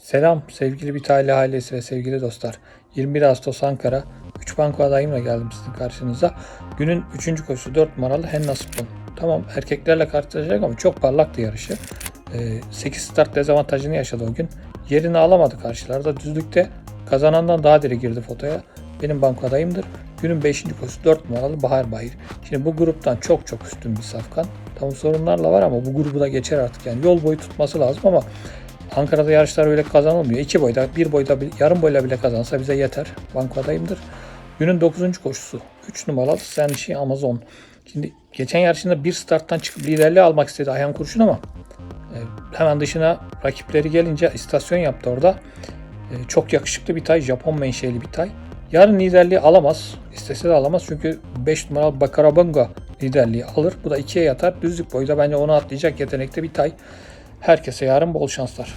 Selam sevgili Bitayli ailesi ve sevgili dostlar. 21 Ağustos Ankara 3 banko adayımla geldim sizin karşınıza. Günün 3. koşusu 4 numaralı Henna Spon. Tamam erkeklerle karşılaşacak ama çok parlaktı yarışı. Ee, 8 start dezavantajını yaşadı o gün. Yerini alamadı karşılarda. Düzlükte kazanandan daha diri girdi fotoya. Benim banko adayımdır. Günün 5. koşusu 4 numaralı Bahar Bahir. Şimdi bu gruptan çok çok üstün bir safkan. Tamam sorunlarla var ama bu grubu da geçer artık. Yani yol boyu tutması lazım ama Ankara'da yarışlar öyle kazanılmıyor. İki boyda, bir boyda, yarım boyla bile kazansa bize yeter. Banko adayımdır. Günün 9. koşusu. 3 numaralı Senşi Amazon. Şimdi geçen yarışında bir starttan çıkıp liderliği almak istedi Ayhan Kurşun ama e, hemen dışına rakipleri gelince istasyon yaptı orada. E, çok yakışıklı bir tay. Japon menşeli bir tay. Yarın liderliği alamaz. İstese de alamaz. Çünkü 5 numaralı Bakarabanga liderliği alır. Bu da 2'ye yatar. Düzlük boyda bence onu atlayacak yetenekte bir tay. Herkese yarın bol şanslar.